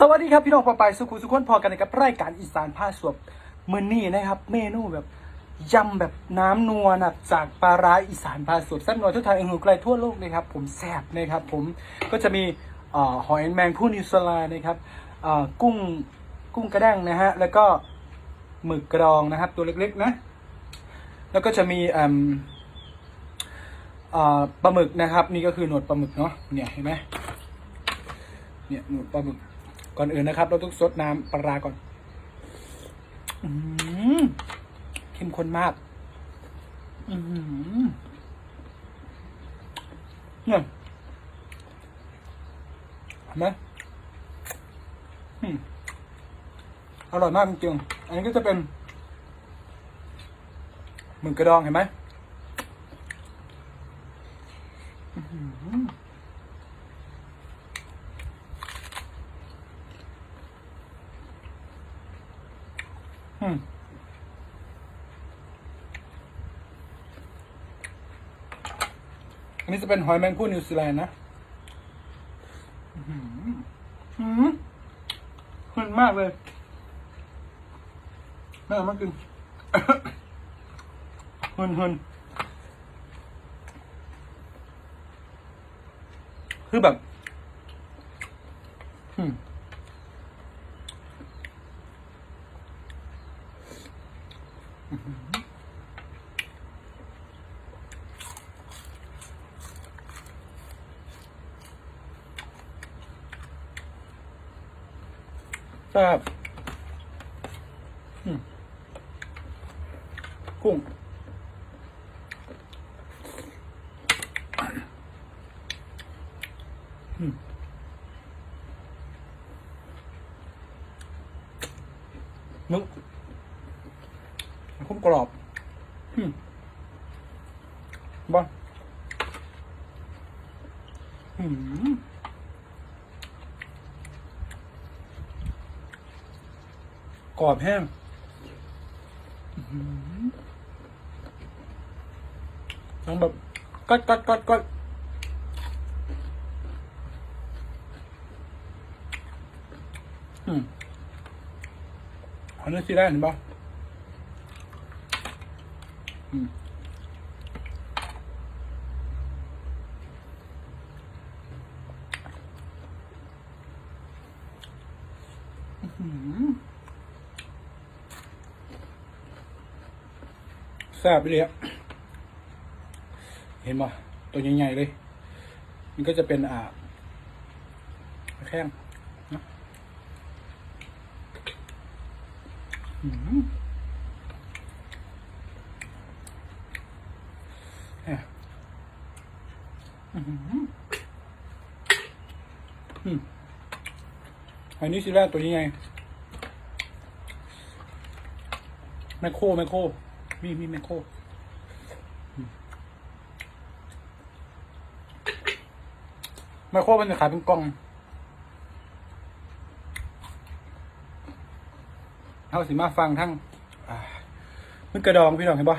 สวัสดีครับพี่น้องปอไปสุขุสุขคนพอกันนะครับรายการอีสานผ้าสวบมือนี่นะครับ เมนูแบบยำแบบน้ำนัวนะจากปลาร้าอีสานผ้าสวบแซ่บนัวทั่วไทยเองหูไกลทั่วโลกนะครับ ผมแซ่บนะครับ ผมก็จะมีเอ่อหอยแมงผู้นิวซีแลนด์นะครับกุ้งกุ้งกระด้งนะฮะแล้วก็หมึกกรองนะครับ ตัวเล็กๆนะ แล้วก็จะมีปลาหมึกนะครับ นี่ก็คือหนวดปลาหมึกเนาะเนี่ยเห็นไหมเนี่ยหนูปลาหมึก ก่อนอื่นนะครับ เราต้องซดน้ำปลาก่อนอืมเข้มข้นมากอืมเนี่ยเห็นไหมอืมอร่อยมากจริงๆอันนี้ก็จะเป็นหมึกกระดองเห็นไหม อันนี้จะเป็นหอยแมงผู้นิวซีแลนด์นะอืมอืมข้นมากเลยแม่ามากินเฮินเฮินคือแบบ อืม แซ่บอืมกุ้งอืมมึก คุ้มกรอบอืมบ้าอืมกรอบแห้งอื้อหือต้องแบบกัดกัดกัดกัดอืมอันนี้สิได้เห็นปะอืมอื้อหือ แซ่บไปเลยอะเห็นป่ะตัวใหญ่ๆเลย มันก็จะเป็นอ่าแข้งนะอืมเนี่ย อันนี้สิแรกตัวใหญ่ๆแมคโครแมคโครมีมีแมคโครแมคโครมันจะขายเป็นกล่องเอาสิมาฟังทั้งมันกระดองพี่น้องเห็นปะ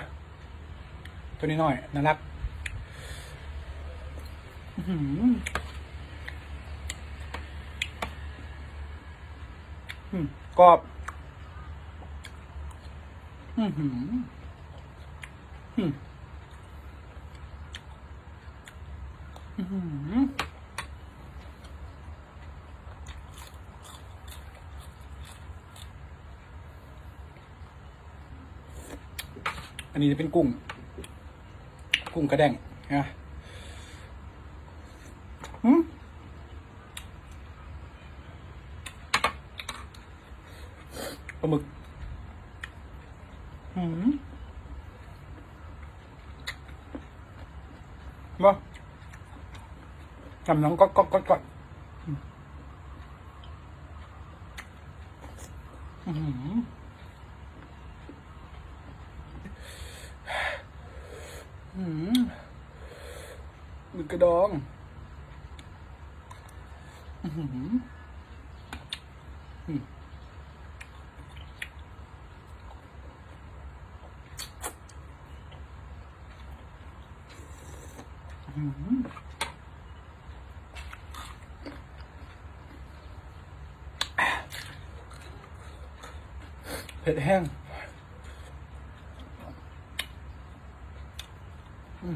ตัวนี้หน่อยน่ารักอื้มกรอบอือหืออืมอือหืออันนี้จะเป็นกุ้ง กุ้งกระแดงนะอืมปลาหมึกหืมบ่จำน้องก็ก็ก็ก็อืม หมึกกระดองเผ็ดแห้ง ซ้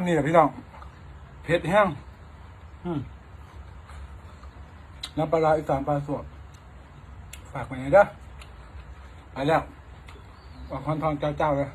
ำนี่แหละพี่น้องเผ็ดแห้งอืมน้ำปลาร้าอีสานปลาสวดฝากไว้หน่อยเด้อไปแล้วออกคอนทองเจ้าๆเลย